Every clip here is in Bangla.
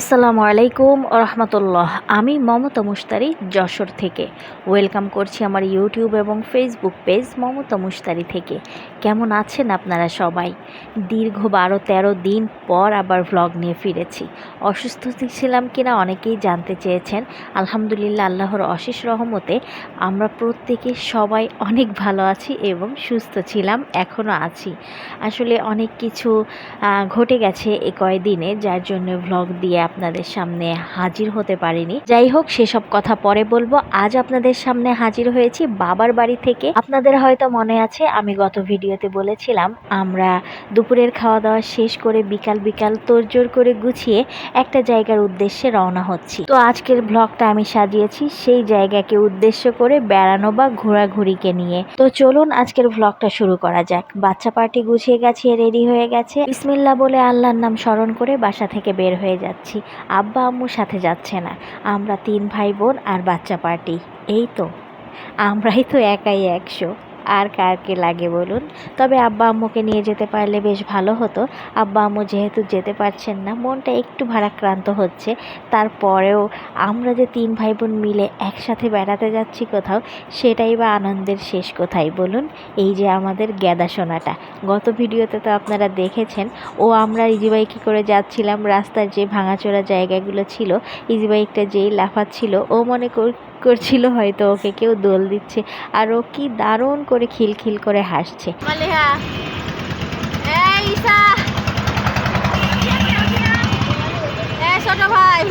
আসসালামু আলাইকুম রহমতুল্লাহ। আমি মমতা মুস্তারি যশোর থেকে। ওয়েলকাম করছি আমার ইউটিউব এবং ফেসবুক পেজ মমতা মুস্তারি থেকে। কেমন আছেন আপনারা সবাই? দীর্ঘ বারো, তেরো দিন পর আবার ভ্লগ নিয়ে ফিরেছি। অসুস্থ ছিলাম কিনা অনেকেই জানতে চেয়েছেন। আলহামদুলিল্লাহ, আল্লাহর অশেষ রহমতে আমরা প্রত্যেকে সবাই অনেক ভালো আছি এবং সুস্থ ছিলাম এখনও আছি। আসলে অনেক কিছু ঘটে গেছে এ কয়দিনে, যার জন্য ভ্লগ দিয়ে আপনাদের সামনে হাজির হতে পারিনি। যাই হোক, সেসব কথা পরে বলব। আজ আপনাদের সামনে হাজির হয়েছি বাবার বাড়ি থেকে। আপনাদের হয়তো মনে আছে, আমি গত ভিডিওতে বলেছিলাম, আমরা দুপুরের খাওয়া দাওয়া শেষ করে বিকাল বিকাল তোড়জোড় করে গুছিয়ে একটা জায়গার উদ্দেশ্যে রওনা হচ্ছি। তো আজকের ব্লগটা আমি সাজিয়েছি সেই জায়গাকে উদ্দেশ্য করে বেড়ানো বা ঘোরাঘুরিকে নিয়ে। তো চলুন আজকের ভ্লগটা শুরু করা যাক। বাচ্চা পার্টি গুছিয়ে গেছে রেডি হয়ে গেছে। বিসমিল্লা বলে আল্লাহর নাম স্মরণ করে বাসা থেকে বের হয়ে যাচ্ছি। আব্বা আম্মু সাথে যাচ্ছে না। আমরা তিন ভাই বোন আর বাচ্চা পার্টি। এই তো। আমরাই তো একাই একশো। আর কারকে লাগে বলুন। তবে আব্বা আম্মুকে নিয়ে যেতে পারলে বেশ ভালো হতো। আব্বা আম্মু যেহেতু যেতে পারছেন না, মনটা একটু ভারাক্রান্ত হচ্ছে। তারপরেও আমরা যে তিন ভাই বোন মিলে একসাথে বেড়াতে যাচ্ছি কোথাও, সেটাই বা আনন্দের শেষ কোথায় বলুন? এই যে আমাদের গ্যাদা সোনাটা। গত ভিডিওতে তো আপনারা দেখেছেন, ও আমরা ইজি বাইকে করে যাচ্ছিলাম, রাস্তার যে ভাঙাচোরা জায়গাগুলো ছিল, ইজিবাইকটা যেই লাফাচ্ছিল, ও মনে কর- করছিল হয়তো, ওকে কেউ দোল দিচ্ছে। আর ও কি দারুণ করে খিলখিল করে হাসছে। ছোট ভাই।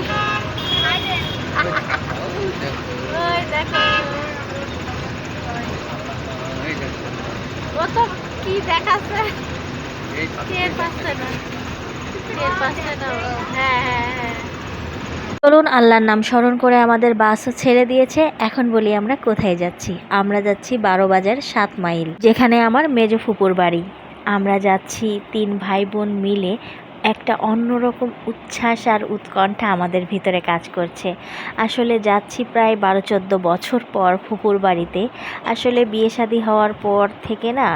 হ্যাঁ হ্যাঁ হ্যাঁ। চলুন আল্লাহর নাম স্মরণ করে আমাদের বাসও ছেড়ে দিয়েছে। এখন বলি আমরা কোথায় যাচ্ছি? আমরা যাচ্ছি বারো বাজার সাত মাইল, যেখানে আমার মেজ ফুপুর বাড়ি। আমরা যাচ্ছি তিন ভাই বোন মিলে একটা অন্যরকম উচ্ছ্বাস আর উৎকণ্ঠা আমাদের ভিতরে কাজ করছে। আসলে যাচ্ছি প্রায় বারো চোদ্দ বছর পর ফুপুর বাড়িতে। আসলে বিয়ে শাদী হওয়ার পর থেকে না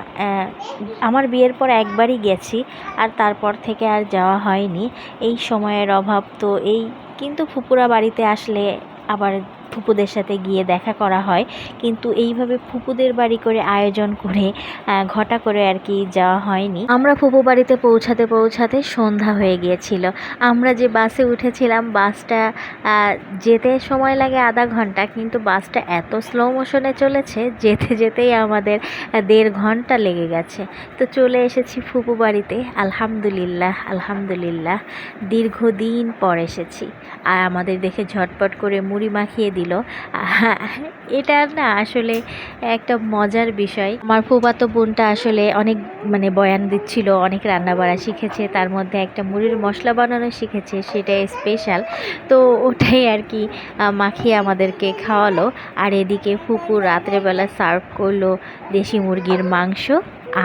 আমার বিয়ের পর একবারই গেছি, আর তারপর থেকে আর যাওয়া হয়নি। এই সময়ের অভাব তো, এই কিন্তু ফুপুরা বাড়িতে আসলে আবার ফুপুদের সাথে গিয়ে দেখা করা হয়। কিন্তু এইভাবে ফুপুদের বাড়ি করে আয়োজন করে ঘটা করে আর কি যাওয়া হয়নি। আমরা ফুপু বাড়িতে পৌঁছাতে পৌঁছাতে সন্ধ্যা হয়ে গিয়েছিল। আমরা যে বাসে উঠেছিলাম, বাসটা যেতে সময় লাগে আধা ঘণ্টা, কিন্তু বাসটা এত স্লো মোশনে চলেছে, যেতে যেতেই আমাদের দেড় ঘণ্টা লেগে গেছে। তো চলে এসেছি ফুপু বাড়িতে। আলহামদুলিল্লাহ আলহামদুলিল্লাহ। দীর্ঘদিন পর এসেছি। আর আমাদের দেখে ঝটপট করে মুড়ি মাখিয়ে দিল। এটা না আসলে একটা মজার বিষয়। আমার ফুপাতো বোনটা আসলে অনেক মানে বয়ান দিচ্ছিল, অনেক রান্না বাড়া শিখেছে, তার মধ্যে একটা মুড়ির মশলা বানানো শিখেছে সেটাই স্পেশাল তো ওটাই আর কি মাখিয়ে আমাদেরকে খাওয়ালো। আর এদিকে ফুপু রাত্রেবেলা সার্ভ করল দেশি মুরগির মাংস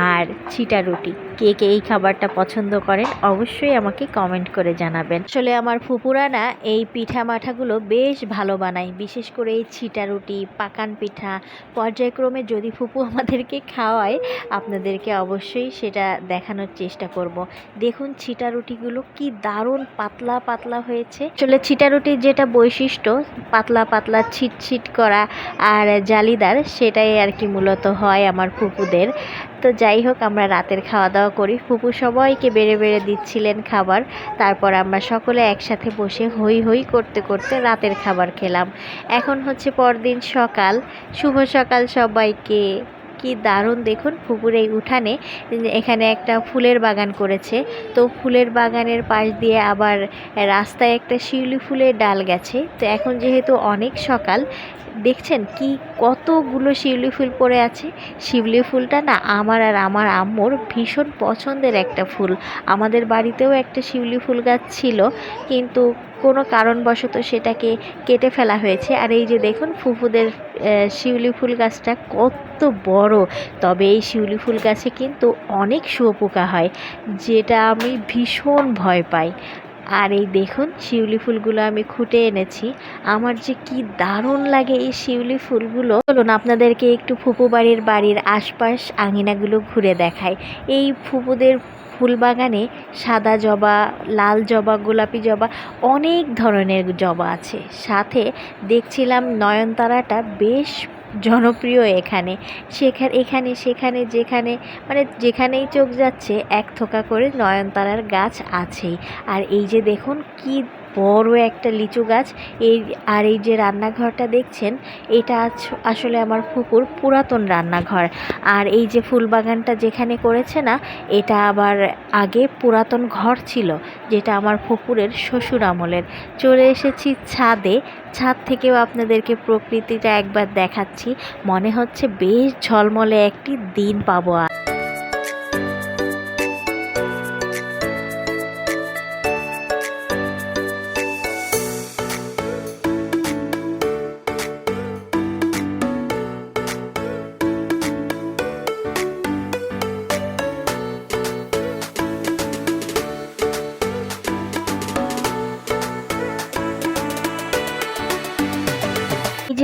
আর চিটা রুটি। কে কে এই খাবারটা পছন্দ করেন, অবশ্যই আমাকে কমেন্ট করে জানাবেন। আসলে আমার ফুপুরা না এই পিঠা মাঠাগুলো বেশ ভালো বানায়, বিশেষ করে এই ছিটা রুটি, পাকান পিঠা। পর্যায়ক্রমে যদি ফুপু আমাদেরকে খাওয়ায়, আপনাদেরকে অবশ্যই সেটা দেখানোর চেষ্টা করব। দেখুন ছিটা রুটিগুলো কি দারুণ পাতলা পাতলা হয়েছে। আসলে ছিটা রুটির যেটা বৈশিষ্ট্য, পাতলা পাতলা ছিট ছিট করা আর জালিদার, সেটাই আর কি মূলত হয় আমার ফুপুদের তো যাই হোক, আমরা রাতের খাওয়া দাওয়া করি। ফুপু সবাইকে বেড়ে বেড়ে দিচ্ছিলেন খাবার। তারপর আমরা সকলে একসাথে বসে হই হই করতে করতে রাতের খাবার খেলাম। এখন হচ্ছে পরদিন সকাল। শুভ সকাল সবাইকে। কি দারুণ দেখুন ফুপুর এই উঠানে, এখানে একটা ফুলের বাগান করেছে। তো ফুলের বাগানের পাশ দিয়ে আবার রাস্তায় একটা শিউলি ফুলের ডাল গেছে। তো এখন যেহেতু অনেক সকাল, দেখছেন কি কতগুলো শিউলি ফুল পড়ে আছে? শিউলি ফুলটা না আমার আর আমার আম্মুর ভীষণ পছন্দের একটা ফুল। আমাদের বাড়িতেও একটা শিউলি ফুল গাছ ছিল, কিন্তু কোনো কারণবশত সেটাকে কেটে ফেলা হয়েছে। আর এই যে দেখুন ফুফুদের শিউলি ফুল গাছটা কত বড়। তবে এই শিউলি ফুল গাছে কিন্তু অনেক শুয়োপোকা হয়, যেটা আমি ভীষণ ভয় পাই। আর এই দেখুন শিউলি ফুলগুলো আমি খুঁটে এনেছি। আমার যে কি দারুণ লাগে এই শিউলি ফুলগুলো। চলুন আপনাদেরকে একটু ফুপু বাড়ির বাড়ির আশপাশ আঙিনাগুলো ঘুরে দেখাই। এই ফুপুদের ফুল বাগানে সাদা জবা, লাল জবা, গোলাপি জবা অনেক ধরনের জবা আছে। সাথে দেখছিলাম নয়নতারাটা বেশ জনপ্রিয় এখানে। সেখানে এখানে, সেখানে, যেখানে মানে যেখানেই চোখ যাচ্ছে, এক থোকা করে নয়নতারার গাছ আছেই। আর এই যে দেখুন কি বড় একটা লিচু গাছ। এই, আর এই যে রান্নাঘরটা দেখছেন, এটা আসলে আমার ফুপুর পুরাতন রান্নাঘর। আর এই যে ফুল বাগানটা যেখানে করেছে না, এটা আবার আগে পুরাতন ঘর ছিল, যেটা আমার ফুপুরের শ্বশুর আমলের। চলে এসেছি ছাদে। ছাদ থেকেও আপনাদেরকে প্রকৃতিটা একবার দেখাচ্ছি। মনে হচ্ছে বেশ ঝলমলে একটি দিন পাবো আজ।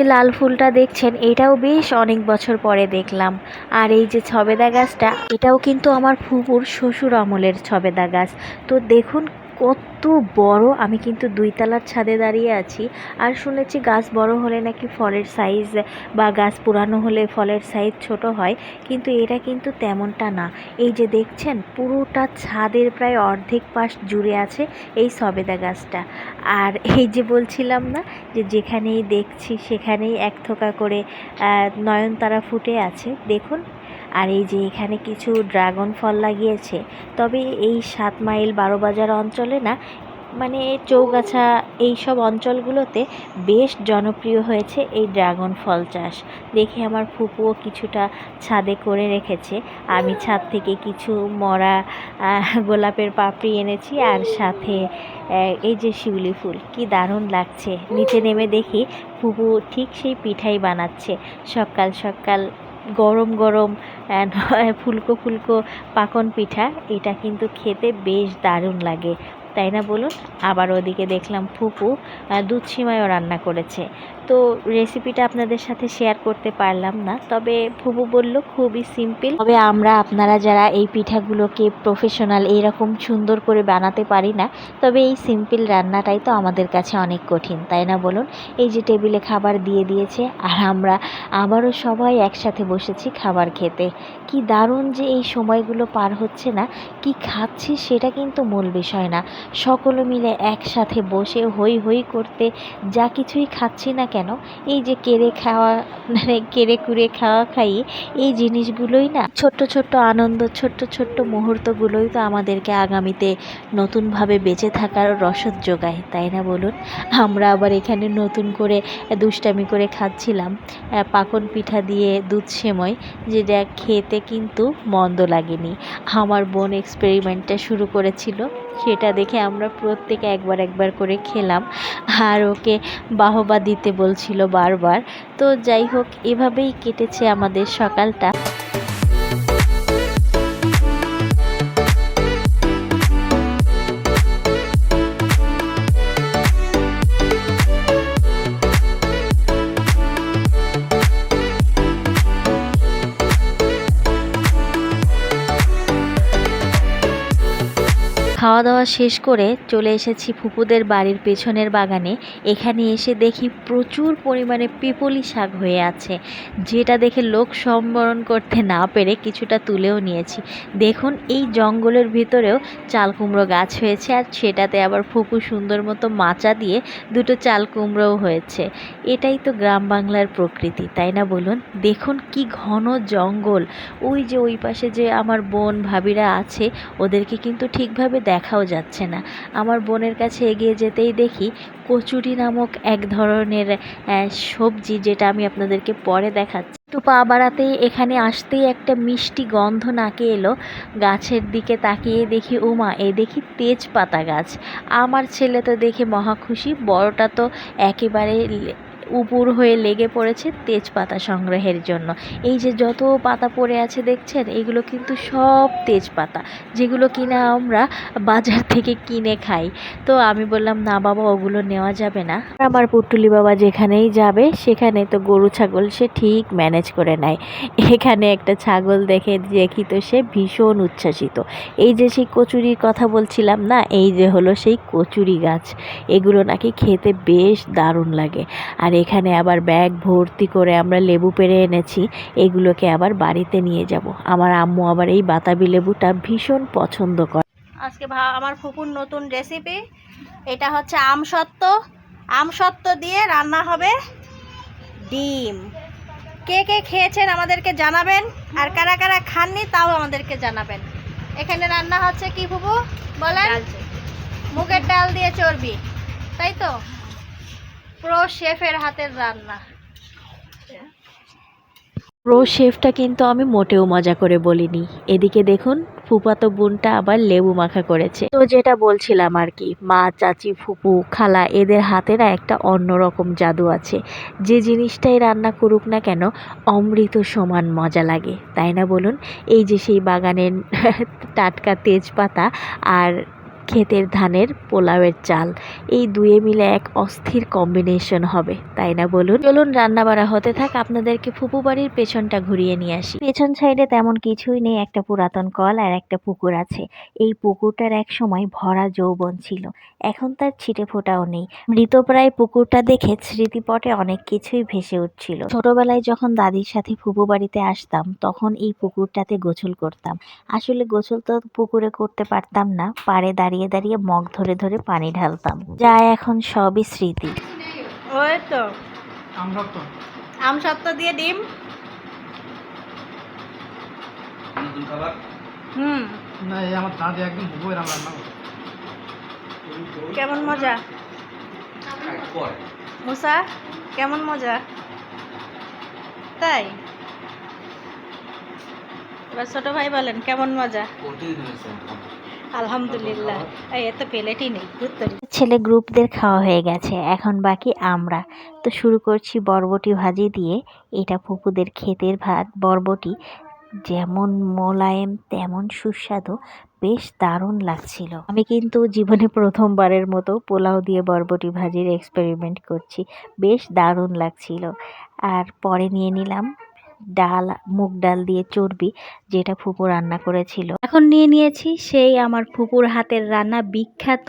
যে লাল ফুলটা দেখছেন, এটাও বেশ অনেক বছর পরে দেখলাম। আর এই যে ছবেদা গাছটা, এটাও কিন্তু আমার ফুপুর শ্বশুর আমলের ছবেদা গাছ। তো দেখুন কত বড়, আমি কিন্তু দুই দুইতলার ছাদে দাঁড়িয়ে আছি। আর শুনেছি গাছ বড় হলে নাকি ফলের সাইজ বা গাছ পুরানো হলে ফলের সাইজ ছোট হয়, কিন্তু এটা কিন্তু তেমনটা না। এই যে দেখছেন, পুরোটা ছাদের প্রায় অর্ধেক পাশ জুড়ে আছে এই সবেদা গাছটা। আর এই যে বলছিলাম না, যে যেখানেই দেখছি সেখানেই এক থোকা করে নয়নতারা ফুটে আছে। দেখুন আর এই যে এখানে কিছু ড্রাগন ফল লাগিয়েছে, তবে এই সাত মাইল বারো বাজার অঞ্চলে না মানে চৌগাছা এই সব অঞ্চলগুলোতে বেশ জনপ্রিয় হয়েছে এই ড্রাগন ফল চাষ। দেখে আমার ফুপুও কিছুটা ছাদে করে রেখেছে। আমি ছাদ থেকে কিছু মরা গোলাপের পাপড়ি এনেছি আর সাথে এই যে শিউলি ফুল। কি দারুণ লাগছে। নিচে নেমে দেখি ফুপু ঠিক সেই পিঠাই বানাচ্ছে। সকাল সকাল গরম গরম ফুলকো ফুলকো পাকন পিঠা, এটা কিন্তু খেতে বেশ দারুণ লাগে। তাই না বলুন? আবার ওদিকে দেখলাম ফুপু দুধ সিমাইও রান্না করেছে। তো রেসিপিটা আপনাদের সাথে শেয়ার করতে পারলাম না। তবে ফুপু বলল, খুবই সিম্পল তবে আমরা আপনারা যারা এই পিঠাগুলোকে প্রফেশনাল এইরকম সুন্দর করে বানাতে পারি না, তবে এই সিম্পল রান্নাটাই তো আমাদের কাছে অনেক কঠিন, তাই না বলুন? এই যে টেবিলে খাবার দিয়ে দিয়েছে, আর আমরা আবারও সবাই একসাথে বসেছি খাবার খেতে। কি দারুণ যে এই সময়গুলো পার হচ্ছে না, কি খাচ্ছি সেটা কিন্তু মূল বিষয় না। সকলে মিলে একসাথে বসে হই হই করতে যা কিছুই খাচ্ছি না কেন এই যে কেড়ে খাওয়া মানে কেড়ে কুড়ে খাওয়া খাই, এই জিনিসগুলোই না ছোট্ট ছোট্ট আনন্দ, ছোট্ট ছোট্ট মুহূর্তগুলোই তো আমাদেরকে আগামীতে নতুনভাবে বেঁচে থাকার রসদ যোগায়, তাই না বলুন? আমরা আবার এখানে নতুন করে দুষ্টামি করে খাচ্ছিলাম পাকন পিঠা দিয়ে দুধ সেময়, যেটা খেতে কিন্তু মন্দ লাগেনি। আমার বোন এক্সপেরিমেন্টটা শুরু করেছিল। সেটা দেখে আমরা প্রত্যেকে একবার একবার করে খেলাম। আর ওকে বাহবা দিতে বলছিল বারবার। তো যাই হোক, এভাবেই কেটেছে আমাদের সকালটা। খাওয়া দাওয়া শেষ করে চলে এসেছি ফুপুদের বাড়ির পেছনের বাগানে। এখানে এসে দেখি প্রচুর পরিমাণে পিপলি শাক হয়ে আছে। যেটা দেখে লোক সম্বরণ করতে না পেরে কিছুটা তুলেও নিয়েছি। দেখুন, এই জঙ্গলের ভিতরেও চাল কুমড়ো গাছ হয়েছে আর সেটাতে আবার ফুপু সুন্দর মতো মাচা দিয়ে দুটো চাল কুমড়োও হয়েছে। এটাই তো গ্রাম বাংলার প্রকৃতি, তাই না বলুন? দেখুন কি ঘন জঙ্গল। ওই যে ওই পাশে যে আমার বোন ভাবিরা আছে, ওদেরকে কিন্তু ঠিকভাবে দেখাও যাচ্ছে না। আমার বোনের কাছে এগিয়ে যেতেই দেখি কচুরি নামক এক ধরনের সবজি যেটা আমি আপনাদেরকে পরে দেখাচ্ছি। একটু পা বাড়াতেই এখানে আসতেই একটা মিষ্টি গন্ধ নাকে এলো। গাছের দিকে তাকিয়ে দেখি, উমা, এ দেখি তেজপাতা গাছ। আমার ছেলে তো দেখে মহা খুশি, বড়টা তো একেবারে উপুর হয়ে লেগে পড়েছে তেজপাতা সংগ্রহের জন্য। এই যে যত পাতা পড়ে আছে দেখছেন, এগুলো কিন্তু সব তেজপাতা, যেগুলো কিনা আমরা বাজার থেকে কিনে খাই। তো আমি বললাম, না বাবা, ওগুলো নেওয়া যাবে না। আমার পুটুলি বাবা যেখানেই যাবে, সেখানে তো গরু ছাগল সে ঠিক ম্যানেজ করে নেয়। এখানে একটা ছাগল দেখে, দেখি তো সে ভীষণ উচ্ছ্বাসিত। এই যে সেই কচুরির কথা বলছিলাম না, এই যে হলো সেই কচুরি গাছ। এগুলো নাকি খেতে বেশ দারুণ লাগে। আর এখানে আবার ব্যাগ ভর্তি করে আমরা লেবু পেরে এনেছি এগুলোকে আবার বাড়িতে নিয়ে যাব। আমার আম্মু আবার এই বাতাবি লেবুটা ভীষণ পছন্দ করে। আজকে ভা- আমার ফুপুর নতুন রেসিপি এটা হচ্ছে আমসত্ত্ব আমসত্ত্ব দিয়ে রান্না হবে ডিম। কে কে খেয়েছেন আমাদেরকে জানাবেন আর কারা কারা খাননি তাও আমাদেরকে জানাবেন। এখানে রান্না হচ্ছে কি ফুপু? বলেন। মুগের ডাল দিয়ে চর্বি তাই তো? প্রো শেফের হাতের রান্না। প্রো শেফটা কিন্তু আমি মোটেও মজা করে বলিনি। এদিকে দেখুন, ফুপাতো বোনটা আবার লেবু মাখা করেছে। তো যেটা বলছিলাম আর কি, মা, চাচি, ফুপু, খালা, এদের হাতে না একটা অন্যরকম জাদু আছে। যে জিনিসটাই রান্না করুক না কেন, অমৃত সমান মজা লাগে। তাই না বলুন? এই যে সেই বাগানের টাটকা তেজপাতা আর ক্ষেতের ধানের পোলাওয়ের চাল। এই দুয়ে মিলে এক অস্থির কম্বিনেশন হবে, তাই না বলুন? চলুন রান্না বাড়া হতে থাক, আপনাদেরকে ফুপু বাড়ির পেছনটা ঘুরিয়ে নিয়ে আসি। পেছন সাইডে তেমন কিছুই নেই, একটা পুরাতন কল আর একটা পুকুর আছে। এই পুকুরটার এক সময় ভরা যৌবন ছিল, এখন তার ছিটে ফোটাও নেই। মৃতপ্রায় পুকুরটা দেখে স্মৃতিপটে অনেক কিছুই ভেসে উঠছিল। ছোটবেলায় যখন দাদির সাথে ফুপু বাড়িতে আসতাম, তখন এই পুকুরটাতে গোসল করতাম। আসলে গোসল তো পুকুরে করতে পারতাম না, পাড়ে দাঁড়িয়ে দাঁড়িয়ে দাঁড়িয়ে মগ ধরে ধরে পানি ঢালতাম। যা এখন সবই স্মৃতি। ওই তো। আমরা তো দিয়ে ডিম। হুম। না এই আমার দাদি একদম হুবু রান্না করে কেমন মজা? মুসা কেমন মজা? তাই? এবার ছোট ভাই বলেন কেমন মজা? আলহামদুলিল্লাহ। এত প্লেটই নেই ছেলে গ্রুপদের খাওয়া হয়ে গেছে, এখন বাকি আমরা। তো শুরু করছি বরবটি ভাজি দিয়ে। এটা ফুপুদের ক্ষেতের ভাত, বরবটি। যেমন মোলায়েম, তেমন সুস্বাদু। বেশ দারুণ লাগছিল। আমি কিন্তু জীবনে প্রথমবারের মতো পোলাও দিয়ে বরবটি ভাজির এক্সপেরিমেন্ট করছি। বেশ দারুণ লাগছিল। আর পরে নিয়ে নিলাম ডাল, মুগ ডাল দিয়ে চর্বি, যেটা ফুপু রান্না করেছিল। এখন নিয়ে নিয়েছি সেই আমার ফুপুর হাতের রান্না বিখ্যাত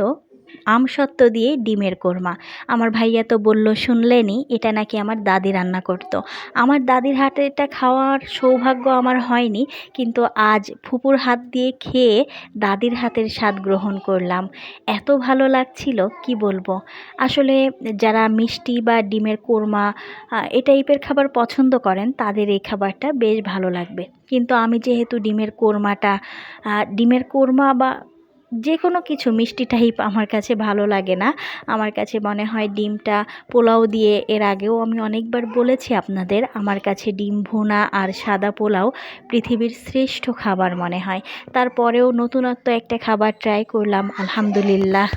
আমসত্ত্ব দিয়ে ডিমের কোরমা। আমার ভাইয়া তো বলল, শুনলেনি, এটা নাকি আমার দাদি রান্না করতো। আমার দাদির হাতে এটা খাওয়ার সৌভাগ্য আমার হয়নি, কিন্তু আজ ফুপুর হাত দিয়ে খেয়ে দাদির হাতের স্বাদ গ্রহণ করলাম। এত ভালো লাগছিল, কি বলব? আসলে যারা মিষ্টি বা ডিমের কোরমা এ টাইপের খাবার পছন্দ করেন, তাদের এই খাবারটা বেশ ভালো লাগবে। কিন্তু আমি যেহেতু ডিমের কোরমাটা ডিমের কোরমা বা যে কোনো কিছু মিষ্টি টাইপ আমার কাছে ভালো লাগে না। আমার কাছে মনে হয় ডিমটা পোলাও দিয়ে এর আগেও আমি অনেকবার বলেছি আপনাদের, আমার কাছে ডিম ভুনা আর সাদা পোলাও পৃথিবীর শ্রেষ্ঠ খাবার মনে হয়। তারপরেও নতুনত্ব একটা খাবার ট্রাই করলাম, আলহামদুলিল্লাহ।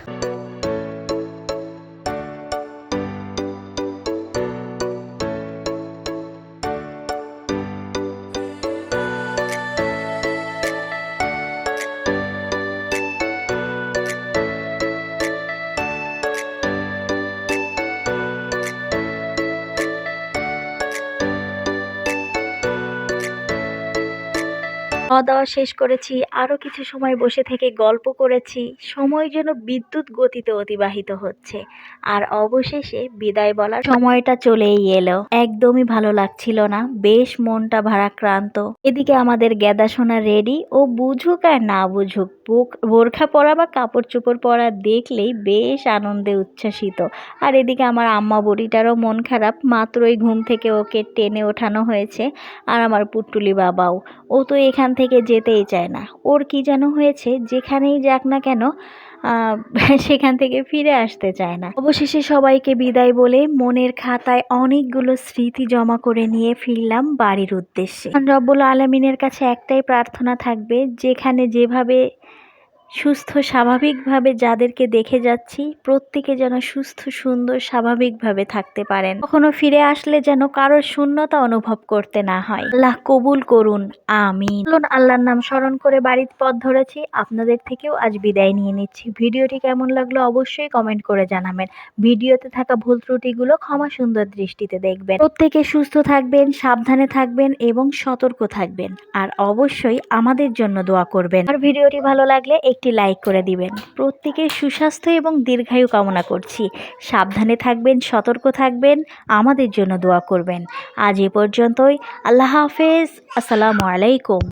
খাওয়া দাওয়া শেষ করেছি আরও কিছু সময় বসে থেকে গল্প করেছি, সময় যেন বিদ্যুৎ গতিতে অতিবাহিত হচ্ছে। আর অবশেষে বিদায় বলার সময়টা চলেই এলো। একদমই ভালো লাগছিল না, বেশ মনটা ভারাক্রান্ত। এদিকে আমাদের গ্যাদা সোনা রেডি ও বুঝুক আর না বুঝুক, বুক- বোরখা পরা বা কাপড় চোপড় পরা দেখলেই বেশ আনন্দে উচ্ছ্বাসিত। আর এদিকে আমার আম্মা বুড়িটারও মন খারাপ, মাত্রই ঘুম থেকে ওকে টেনে ওঠানো হয়েছে, আর আমার পুট্টুলি বাবাও। ও তো এখান থেকে যেতেই চায় না। ওর কি যেন হয়েছে, যেখানেই যাক না কেন সেখান থেকে ফিরে আসতে চায় না। অবশেষে সবাইকে বিদায় বলে মনের খাতায় অনেকগুলো স্মৃতি জমা করে নিয়ে ফিরলাম বাড়ির উদ্দেশ্যে। রব্বুল আলমিনের কাছে একটাই প্রার্থনা থাকবে, যেখানে যেভাবে সুস্থ স্বাভাবিকভাবে যাদেরকে দেখে যাচ্ছি, প্রত্যেকে যেন সুস্থ, সুন্দর, স্বাভাবিকভাবে থাকতে পারেন। কখনো ফিরে আসলে যেন কারোর শূন্যতা অনুভব করতে না হয়। আল্লাহ কবুল করুন। চলুন, আল্লাহর নাম স্মরণ করে বাড়ির পথ ধরেছি। আপনাদের থেকেও আজ বিদায় নিয়ে নিচ্ছি। ভিডিওটি কেমন লাগল অবশ্যই কমেন্ট করে জানাবেন। ভিডিওতে থাকা ভুল ত্রুটিগুলো ক্ষমা সুন্দর দৃষ্টিতে দেখবেন। প্রত্যেকে সুস্থ থাকবেন, সাবধানে থাকবেন এবং সতর্ক থাকবেন। আর অবশ্যই আমাদের জন্য দোয়া করবেন। আর ভিডিওটি ভালো লাগলে একটি লাইক করে দিবেন। প্রত্যেকের সুস্বাস্থ্য এবং দীর্ঘায়ু কামনা করছি। সাবধানে থাকবেন, সতর্ক থাকবেন, আমাদের জন্য দোয়া করবেন। আজ এ পর্যন্তই। আল্লাহ হাফেজ। আসসালামু আলাইকুম।